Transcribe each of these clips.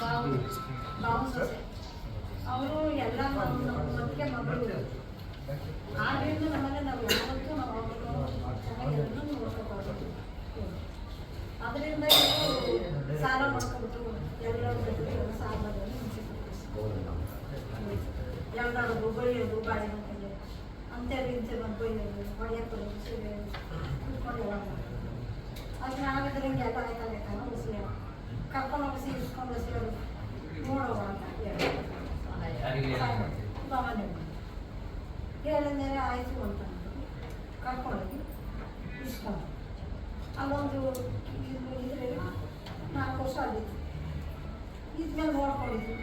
ಬಾವು ಬಾವು ಅವರು ಎಲ್ಲ ಮತ್ತಿಗೆ ಮಕ್ಕಳು ಆದ್ದರಿಂದ ನಮ್ಮನೆ ನಾವು ಯಾವತ್ತೂ ನಾವು ಎಲ್ಲರೂ ನೋಡ್ಕೋಬಾರ್ದು ಅದರಿಂದ ಸಾಲ ಮಾಡ್ಕೊಬಿಟ್ಟು ಎಲ್ಲರ ಜೊತೆ ಸಾಲದಲ್ಲಿ ಎಲ್ಲರೂ ಬೈಯೋದು ಬಾಳೆ ಮಕ್ಕಳು ಅಂತೇಳಿ ಇಂಚೆ ಬಂದು ಬೈಯೋದು ಹೊಡೆಯಕ್ಕೆ ಬರೋದು ಸೀರೆ ಕುತ್ಕೊಂಡು ಆಯ್ತಾ ಭವನ ಹೇಳಿದ್ಮೇಲೆ ಆಯಿತು ಅಂತ ಕರ್ಕೊಂಡೋಗಿ ಇಸ್ಕೊಂಡು ಅಲ್ಲೊಂದು ಇದು ಇದ್ರಲ್ಲಿ ನಾಲ್ಕು ವರ್ಷ ಆಗಿತ್ತು ಇದ್ಮೇಲೆ ನೋಡ್ಕೊಂಡಿದ್ವಿ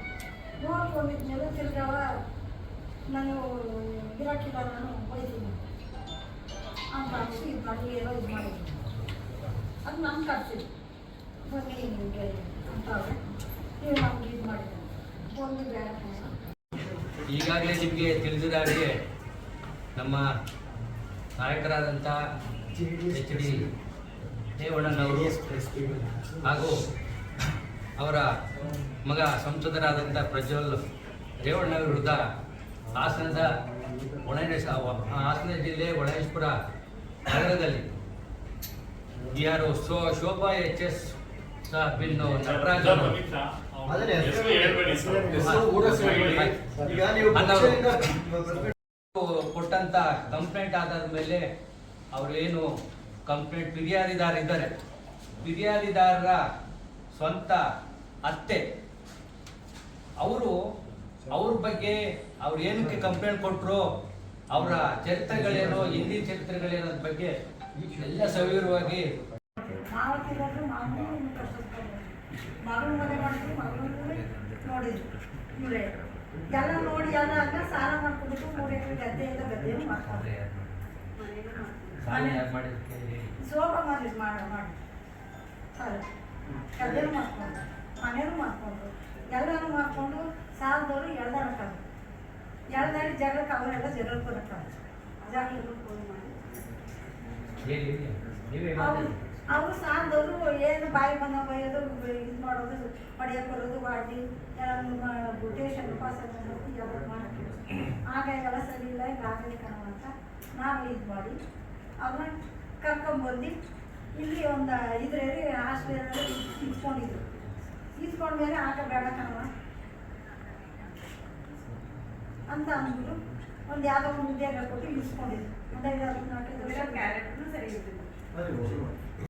ನೋಡ್ಕೊಂಡಿದ್ಮೇಲೆ ತಿರ್ಗವ ನಾನು ಗಿರಾಕಿಲ್ಲ ನಾನು ಬೈತೀನಿ ಅಂತ ಅನಿಸಿ ಇದು ಮಾಡಿ ಏನೋ ಇದು ಮಾಡಿದ್ವಿ ಅದು ನಮ್ಮ ಕಟ್ತೀನಿ ಬನ್ನಿ ನಿಮಗೆ ಅಂತವ್ರೆ ನೀವು ನಮ್ಗೆ ಇದು ಮಾಡಿದ್ದೀನಿ ಒಂದು ಬೇಡ ಈಗಾಗಲೇ ನಿಮಗೆ ತಿಳಿದಿದ ಹಾಗೆ ನಮ್ಮ ನಾಯಕರಾದಂಥ ಎಚ್ ಡಿ ರೇವಣ್ಣನವರು ಹಾಗೂ ಅವರ ಮಗ ಸಂಸದರಾದಂಥ ಪ್ರಜ್ವಲ್ ರೇವಣ್ಣ ವಿರುದ್ಧ ಹಾಸನದ ಒಳನೇಶ ಹಾಸನ ಜಿಲ್ಲೆ ಒಳನೇಶ್ವರ ನಗರದಲ್ಲಿ ಯಾರು ಶೋಭಾ ಎಚ್ ಎಸ್ ಕೊಟ್ಟಂತ ಕಂಪ್ಲೇಂಟ್ ಆದ ಮೇಲೆ ಅವರೇನು ಏನು ಕಂಪ್ಲೇಂಟ್ ಫಿರ್ಯಾದಿದಾರ ಇದ್ದಾರೆ. ಫಿರ್ಯಾದಿದಾರರ ಸ್ವಂತ ಅತ್ತೆ. ಅವರು ಅವ್ರ ಬಗ್ಗೆ ಅವ್ರು ಏನಕ್ಕೆ ಕಂಪ್ಲೇಂಟ್ ಕೊಟ್ಟರು ಅವರ ಚರಿತ್ರೆಗಳೇನು ಹಿಂದಿ ಚರಿತ್ರೆಗಳೇನೋ ಅದ್ರ ಬಗ್ಗೆ ಎಲ್ಲ ಸವಿವರವಾಗಿ ನಾವು ತಿನ್ನೋದು ನಾವು ಕಷ್ಟಪಡ್ತೀವಿ ಮಗಳು ಮನೆ ಮಾಡಿದ್ರು ಮಗಳು ನೋಡಿದ್ವಿ ಇವರೇ ಎಲ್ಲ ನೋಡಿ ಎಲ್ಲ ಆಗ ಸಾಲ ಮಾಡ್ಕೊಂಡು ಮೂರು ಎಕರೆ ಗದ್ದೆಯಿಂದ ಗದ್ದೆಯೂ ಮಾಡ್ತಾರೆ. ಸಾಲ ಸೋಪ ಮಾಡಿ ಮಾಡ ಮಾಡಿ ಸರಿ ಗದ್ದೆನೂ ಮಾಡ್ಕೊಂಡು ಮನೇನೂ ಮಾಡ್ಕೊಂಡು ಎಲ್ಲನೂ ಮಾಡ್ಕೊಂಡು ಸಾಲದವರು ಎಳ್ದಾಡಕ್ಕಾಗ ಎಳ್ದಾಡಿ ಜಗಳಕ್ಕೆ ಅವರೆಲ್ಲ ಜಗಳಕ್ಕೂ ಬರಕ್ಕಾಗ ಜಗಳ ಮಾಡಿ. ಅವ್ರು ಸಾಂದವರು ಏನು ಬಾಯಿ ಬಂದ ಬೈಯೋದು ಇದು ಮಾಡೋದು ಹೊಡೆಯಕ್ಕೆ ಬರೋದು ಬಾಡಿ ಬುಟೇಶನ್ ಪಾಸ್ ಮಾಡೋದು ಎಲ್ಲ ಮಾಡಿ ಆಗ ಎಲ್ಲ ಸರಿ ಇಲ್ಲ ಈಗ ಆಗಲಿ ಕಣ ಅಂತ ನಾವು ಇದು ಮಾಡಿ. ಅವ್ರನ್ನ ಕರ್ಕೊಂಬಂದು ಇಲ್ಲಿ ಒಂದು ಇದರಲ್ಲಿ ಹಾಸ್ಟೆಲಲ್ಲಿ ಇಟ್ಕೊಂಡಿದ್ರು ಇಟ್ಕೊಂಡ್ಮೇಲೆ ಆಗ ಬೇಡ ಕಣವ ಅಂತ ಅಂದ್ಬಿಟ್ಟು ಒಂದು ಯಾವುದೋ ಒಂದು ಉದ್ಯೋಗ ಕೊಟ್ಟು ಇಸ್ಕೊಂಡಿದ್ರು. ಒಂದು ಐದಾರು ವರ್ಷ ಸರಿ